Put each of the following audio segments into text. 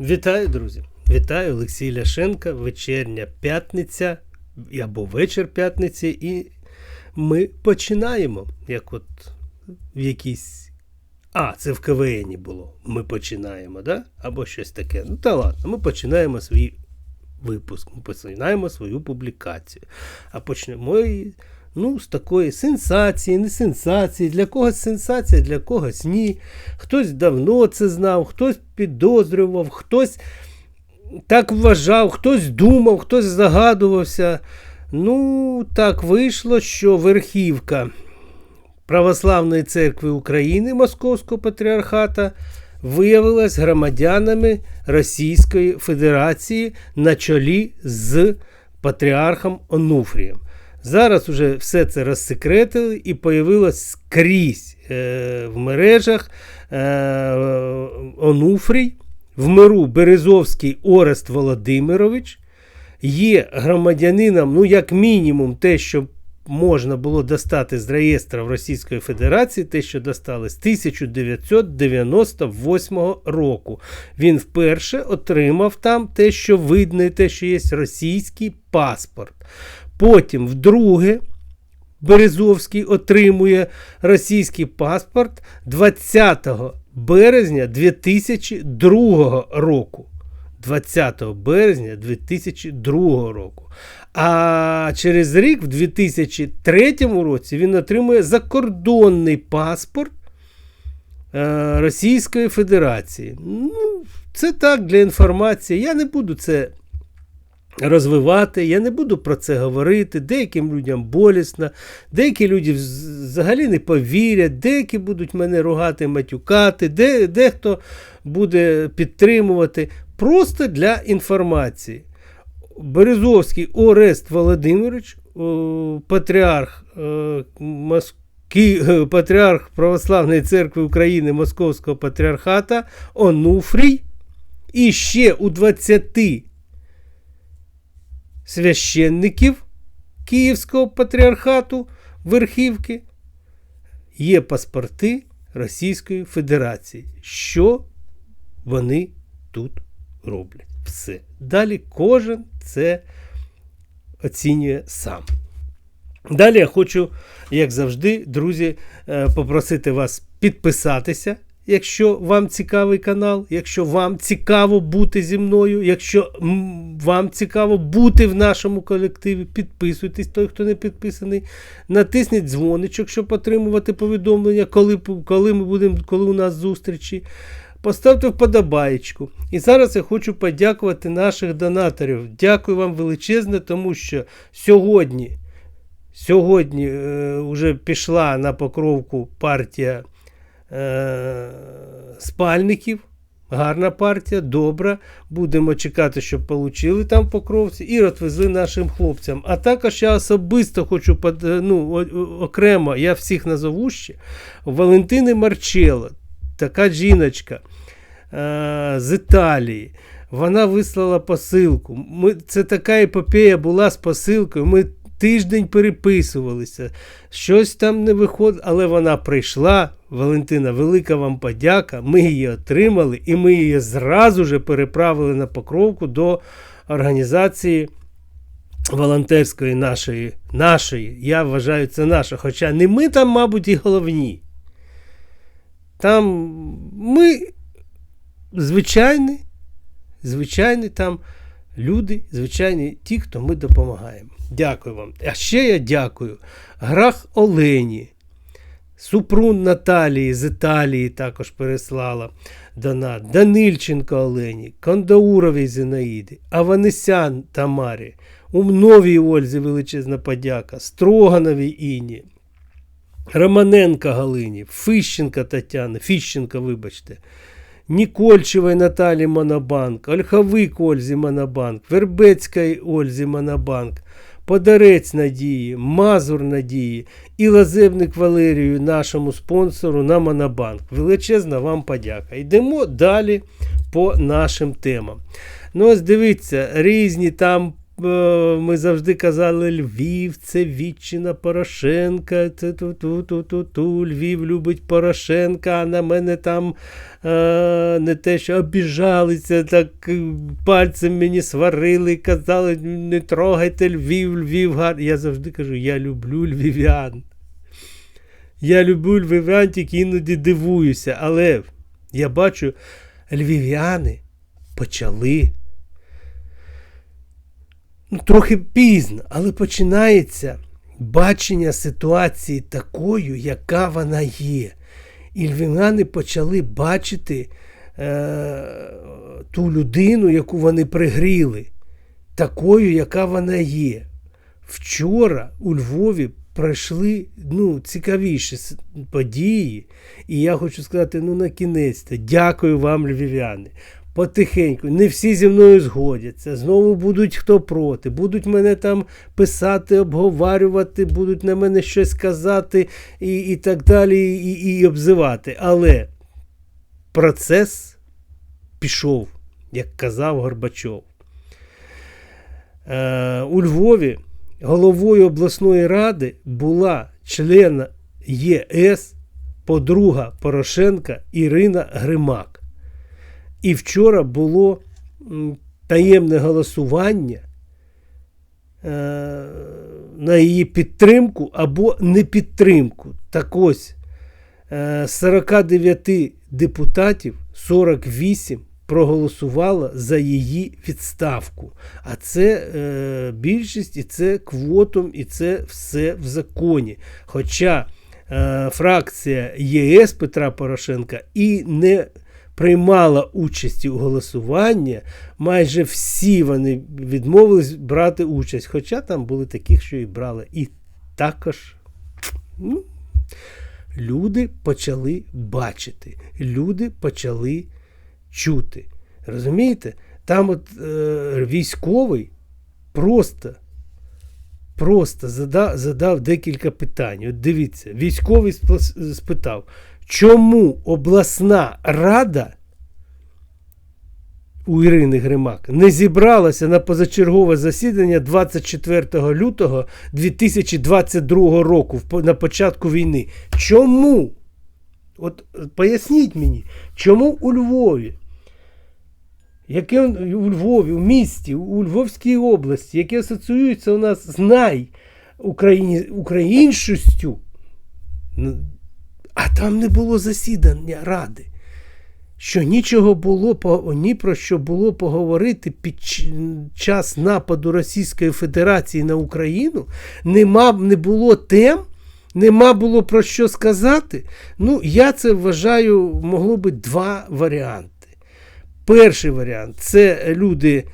Вітаю, друзі! Вітаю Олексій Ляшенка. Вечірня п'ятниця або вечір п'ятниці, і ми починаємо. Як от в якійсь. А, це в КВН було. Ми починаємо, да? Або щось таке. Ну та ладно, ми починаємо свій випуск, ми починаємо свою публікацію. А почнемо ну, з такої сенсації, не сенсації. Для когось сенсація, для когось ні. Хтось давно це знав, хтось підозрював, хтось так вважав, хтось думав, хтось загадувався. Ну, так вийшло, що верхівка Православної церкви України Московського патріархата виявилась громадянами Російської Федерації на чолі з патріархом Онуфрієм. Зараз вже все це розсекретили і появилось скрізь е, в мережах е, Онуфрій, в миру Березовський Орест Володимирович є громадянином, ну, як мінімум, те, що можна було достати з реєстрів Російської Федерації, те, що достали з 1998 року. Він вперше отримав там те, що видно, і те, що є російський паспорт. Потім, вдруге, Березовський отримує російський паспорт 20 березня 2002 року. 20 березня 2002 року. А через рік, в 2003 році, він отримує закордонний паспорт е, Російської Федерації. Ну, Це так для інформації. Я не буду це розвивати, я не буду про це говорити. Деяким людям болісно, деякі люди взагалі не повірять, деякі будуть мене ругати, матюкати, де, дехто буде підтримувати. Просто для інформації. Березовський Орест Володимирович, патріарх е, Ки, патріарх Православної церкви України Московського патріархата Онуфрій. І ще у 20 священників Київського патріархату Верхівки є паспорти Російської Федерації. Що вони тут роблять? Все. Далі кожен це оцінює сам. Далі я хочу, як завжди, друзі, е, попросити вас підписатися якщо вам цікавий канал, якщо вам цікаво бути зі мною, якщо вам цікаво бути в нашому колективі, підписуйтесь, той, хто не підписаний. Натисніть дзвоничок, щоб отримувати повідомлення, коли коли ми будемо, коли у нас зустрічі. Поставте вподобаєчку. І зараз я хочу подякувати наших донаторів. Дякую вам величезне, тому що сьогодні сьогодні е, вже пішла на покровку партія е, спальників. Гарна партія, добра. Будемо чекати, щоб отримали там покровці і відвезли нашим хлопцям. А також я особисто хочу ну, окремо, я всіх назову ще. Валентини Марчело, така жіночка е, з Італії. Вона вислала посилку. Ми, Це така епопея була з посилкою. Ми тиждень переписувалися, щось там не виходить, але вона прийшла. Валентина, велика вам подяка. Ми її отримали, і ми її зразу же переправили на покровку до організації волонтерської нашої. нашої. Я вважаю, це наша. Хоча не ми там, мабуть, і головні. Там ми звичайні, звичайні там люди, звичайні ті, хто ми допомагаємо. Дякую вам. А ще я дякую. Грах Олені. Супрун Наталії з Італії також переслала донат. Данильченко Олені, Кондауровій Зінаїди, Аванесян Тамарі, Умновій Ользі величезна подяка, Строгановій Іні, Романенка Галині, Фищенка Тетяни, Фіщенка, вибачте. Нікольчевої Наталі Монобанк, Ольховик Ользі Монобанк, Вербецької Ользі Монобанк, Подарець Надії, Мазур Надії і Лазебник Валерію, нашому спонсору на Монобанк. Величезна вам подяка. Йдемо далі по нашим темам. Ну, ось дивіться, різні там ми завжди казали, Львів це вітчина Порошенка, це ту-ту-ту-ту-ту, Львів любить Порошенка, а на мене там е, не те, що обіжалися, так е, пальцем мені сварили, казали, не трогайте Львів, Львів гар. Я завжди кажу, я люблю львів'ян. Я люблю львів'ян, тільки іноді дивуюся, але я бачу, львів'яни почали. Ну, трохи пізно, але починається бачення ситуації такою, яка вона є. І львів'яни почали бачити е, ту людину, яку вони пригріли, такою, яка вона є. Вчора у Львові пройшли ну, цікавіші події. І я хочу сказати, ну на кінець, дякую вам, львів'яни. Потихеньку, не всі зі мною згодяться. Знову будуть хто проти, будуть мене там писати, обговорювати, будуть на мене щось казати і і так далі, і, і обзивати. Але процес пішов, як казав Горбачов. Е, У Львові головою обласної ради була член ЄС, подруга Порошенка Ірина Гримак. І вчора було таємне голосування е, на її підтримку або непідтримку. Так ось 49 е, депутатів 48 проголосувала за її відставку. А це е, більшість, і це квотом, і це все в законі. Хоча фракція ЄС Петра Порошенка і не приймала участі у голосуванні, майже всі вони відмовились брати участь. Хоча там були такі, що і брали. І також ну, люди почали бачити, люди почали чути. Розумієте? Там от е, військовий просто просто задав задав декілька питань. От дивіться, військовий спитав, чому обласна рада у Ірини Гримак не зібралася на позачергове засідання 24 лютого 2022 року на початку війни? Чому? От поясніть мені, чому у Львові, яке у Львові, у місті, у Львовській області, яке асоціюється у нас з найукраїншістю, а там не було засідання ради. Що нічого було ні про що було поговорити під час нападу Російської Федерації на Україну, нема, не було тем, нема було про що сказати. Ну, я це вважаю, могло би два варіанти. Перший варіант це люди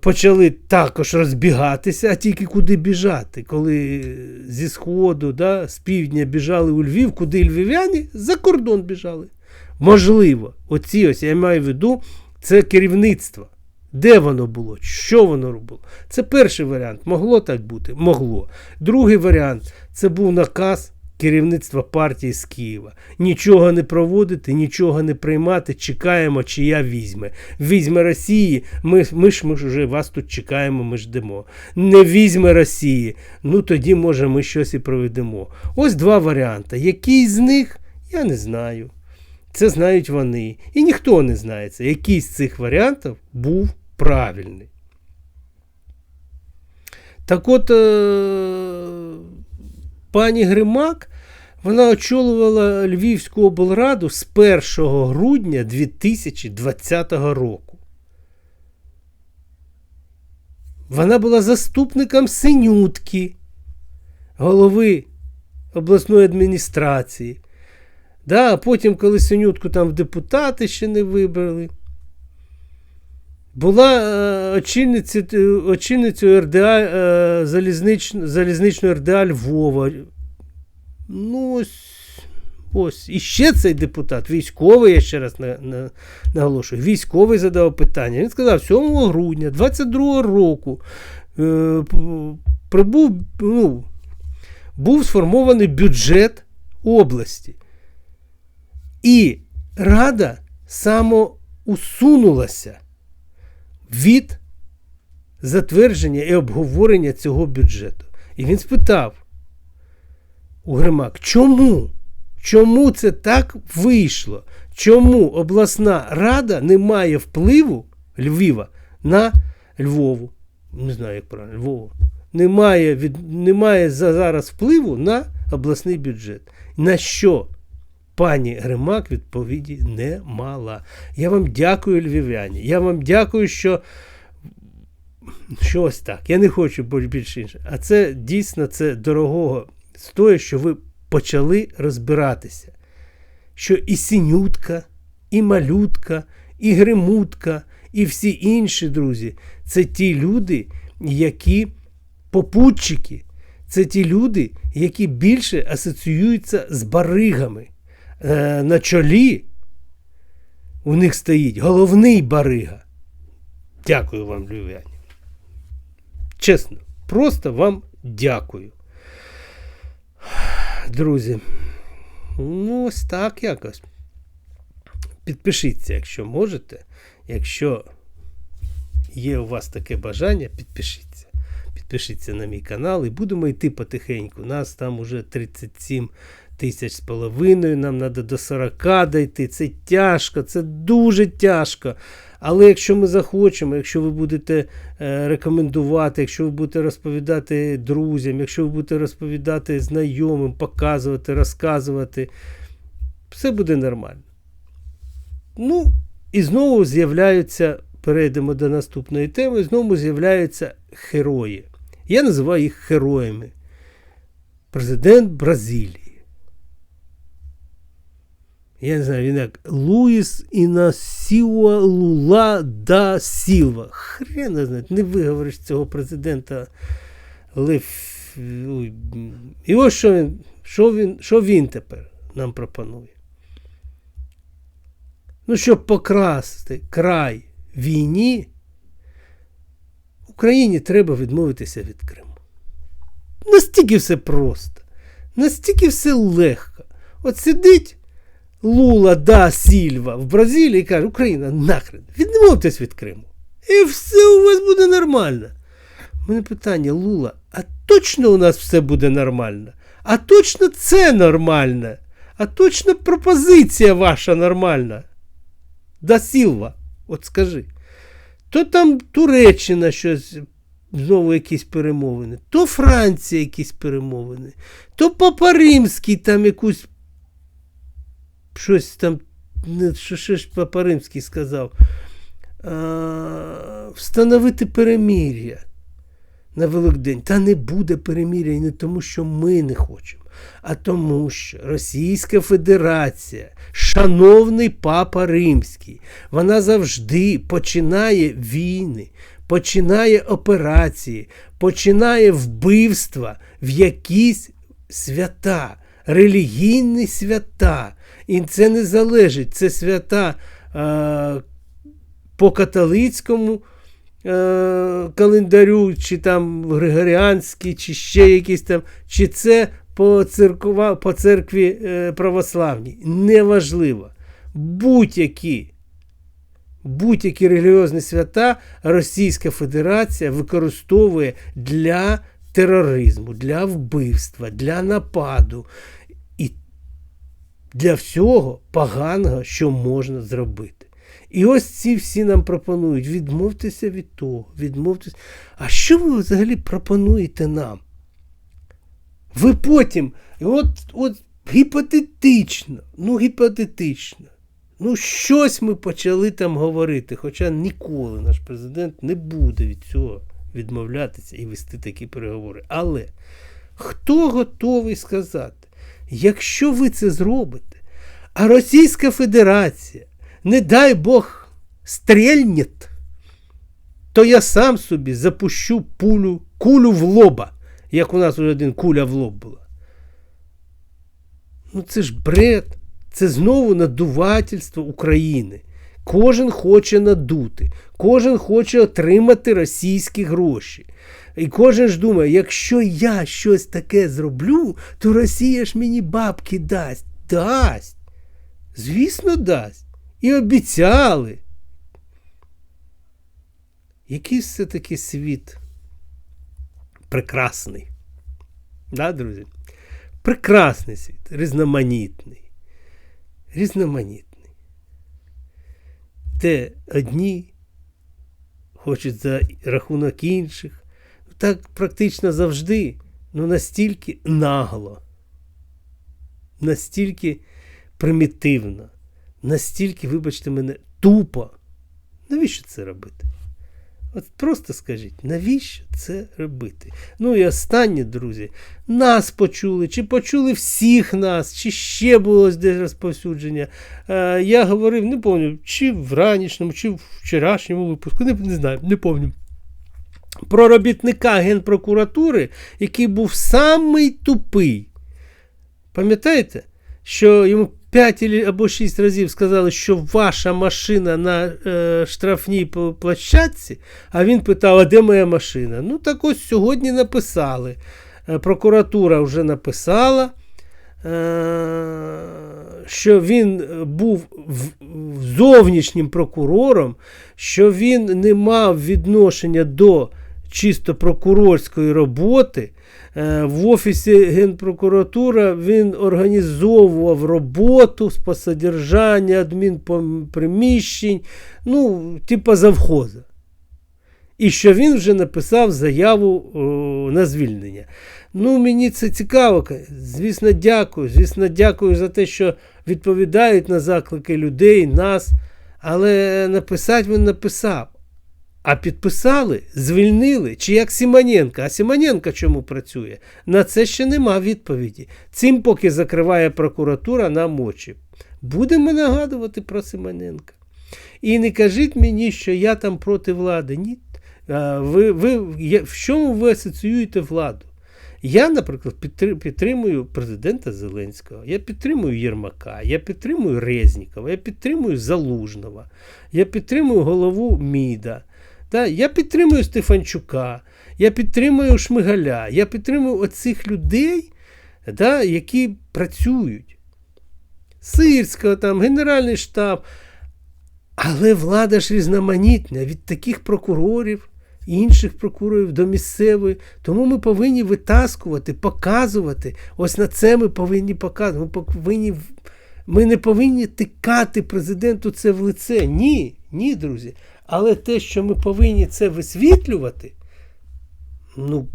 почали також розбігатися, а тільки куди біжати. Коли зі Сходу, да, з півдня біжали у Львів, куди львів'яні за кордон біжали. Можливо, оці ось я маю в виду, це керівництво. Де воно було? Що воно робило? Це перший варіант. Могло так бути? Могло. Другий варіант це був наказ керівництва партії з Києва. Нічого не проводити, нічого не приймати, чекаємо, чия візьме. Візьме Росії, ми ми ж ми ж вже вас тут чекаємо, ми ждемо. Не візьме Росії, ну тоді, може, ми щось і проведемо. Ось два варіанти. Який з них, я не знаю. Це знають вони. І ніхто не знає це. Який з цих варіантів був правильний. Так от е, пані Гримак вона очолювала Львівську облраду з 1 грудня 2020 року. Вона була заступником синютки, голови обласної адміністрації. Да, А потім, коли синютку там в депутати ще не вибрали, була е, очільницею, очільницею РДА е, залізнич, залізничної РДА Львова. Ну, ось. Ось. І ще цей депутат, військовий, я ще раз на, на, наголошую, військовий задав питання. Він сказав, 7 грудня 22 року е, прибув, ну, був сформований бюджет області. І Рада самоусунулася від затвердження і обговорення цього бюджету. І він спитав у Гримак, чому? Чому це так вийшло? Чому обласна рада не має впливу Львіва на Львову? Не знаю, як правильно, Львову. Немає, від, немає зараз впливу на обласний бюджет. На що? Пані Гримак відповіді не мала. Я вам дякую, львів'яні. Я вам дякую, що щось так. Я не хочу більше інше. А це дійсно це дорогого стоїть, що ви почали розбиратися, що і синютка, і малютка, і гримутка, і всі інші друзі це ті люди, які попутчики, це ті люди, які більше асоціюються з баригами. Е, на чолі у них стоїть головний барига. Дякую вам, львів'яні. Чесно, просто вам дякую. Друзі, ну ось так якось. Підпишіться, якщо можете. Якщо є у вас таке бажання, підпишіться. Підпишіться на мій канал і будемо йти потихеньку. Нас там уже 37 тисяч з половиною, нам треба до 40 дійти. Це тяжко, це дуже тяжко. Але якщо ми захочемо, якщо ви будете е, рекомендувати, якщо ви будете розповідати друзям, якщо ви будете розповідати знайомим, показувати, розказувати, все буде нормально. Ну, і знову з'являються, перейдемо до наступної теми, знову з'являються герої. Я називаю їх героями. Президент Бразилії. Я не знаю, він як Луїс Інасіуа Лула да Сілва. Хрен не знає, не виговориш цього президента Лев. І ось що він, що він, що він тепер нам пропонує. Ну, щоб покрасти край війні, Україні треба відмовитися від Криму. Настільки все просто, настільки все легко. От сидить. Лула да Сільва в Бразилії каже, Україна нахрен, відмовтесь від Криму. І все у вас буде нормально. У мене питання, Лула, а точно у нас все буде нормально? А точно це нормально? А точно пропозиція ваша нормальна? Да Сілва, от скажи. То там Туреччина щось, знову якісь перемовини, то Франція якісь перемовини, то Папа Римський там якусь щось там, що ще ж Папа Римський сказав, а, встановити перемір'я на Великдень. Та не буде перемір'я і не тому, що ми не хочемо, а тому, що Російська Федерація, шановний Папа Римський, вона завжди починає війни. Починає операції, починає вбивства в якісь свята, релігійні свята, і це не залежить. Це свята е, по католицькому е, календарю, чи там Григоріанський, чи ще якісь там, чи це по церква, по церкві е, православній. Неважливо. Будь-які. Будь-які релігіозні свята Російська Федерація використовує для тероризму, для вбивства, для нападу для всього поганого, що можна зробити. І ось ці всі нам пропонують відмовтеся від того, відмовтеся. А що ви взагалі пропонуєте нам? Ви потім, от от гіпотетично, ну гіпотетично, ну щось ми почали там говорити, хоча ніколи наш президент не буде від цього відмовлятися і вести такі переговори. Але хто готовий сказати? Якщо ви це зробите, а Російська Федерація, не дай Бог, стрельнет, то я сам собі запущу пулю, кулю в лоба, як у нас вже один куля в лоб була. Ну це ж бред, це знову надувательство України. Кожен хоче надути, кожен хоче отримати російські гроші. І кожен ж думає, якщо я щось таке зроблю, то Росія ж мені бабки дасть. Дасть. Звісно, дасть. І обіцяли. який все-таки світ прекрасний. Да, друзі? Прекрасний світ, різноманітний. Різноманітний. Де одні хочуть за рахунок інших. Так практично завжди, ну настільки нагло, настільки примітивно, настільки, вибачте мене, тупо. Навіщо це робити? От просто скажіть, навіщо це робити? Ну і останнє, друзі, нас почули, чи почули всіх нас, чи ще було десь розповсюдження. Е, я говорив, не пам'ятаю, чи в ранішньому, чи в вчорашньому випуску, не, не знаю, не пам'ятаю. Про робітника Генпрокуратури, який був самий тупий. Пам'ятаєте, що йому 5 або 6 разів сказали, що ваша машина на е, штрафній площадці, а він питав, а де моя машина? Ну, так ось сьогодні написали. Е, прокуратура вже написала, е, що він був зовнішнім прокурором, що він не мав відношення до чисто прокурорської роботи. Е, в Офісі Генпрокуратури він організовував роботу з посодержання адмінприміщень, ну, типа завхоза. І що він вже написав заяву о, на звільнення. Ну, мені це цікаво. Звісно, дякую. Звісно, дякую за те, що відповідають на заклики людей, нас. Але написати він написав. А підписали, звільнили, чи як Симоненка. А Симоненка чому працює? На це ще нема відповіді. Цим поки закриває прокуратура нам очі. Будемо нагадувати про Симоненка. І не кажіть мені, що я там проти влади. Ні. Ви, ви, В чому ви асоціюєте владу? Я, наприклад, підтримую президента Зеленського, я підтримую Єрмака, я підтримую Резнікова, я підтримую Залужного, я підтримую голову Міда. Я підтримую Стефанчука, я підтримую Шмигаля, я підтримую оцих людей, да, які працюють. Сирського, там, Генеральний штаб. Але влада ж різноманітна від таких прокурорів, інших прокурорів до місцевої. Тому ми повинні витаскувати, показувати. Ось на це ми повинні показувати. Ми повинні, ми не повинні тикати президенту це в лице. Ні, ні, друзі. Але те, що ми повинні це висвітлювати, ну,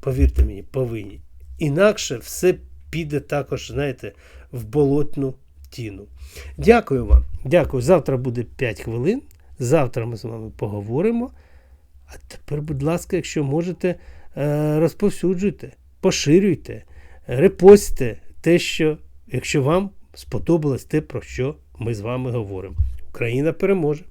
повірте мені, повинні. Інакше все піде також, знаєте, в болотну тіну. Дякую вам. Дякую. Завтра буде 5 хвилин. Завтра ми з вами поговоримо. А тепер, будь ласка, якщо можете, е, розповсюджуйте, поширюйте, репостите те, що, якщо вам сподобалось те, про що ми з вами говоримо. Україна переможе!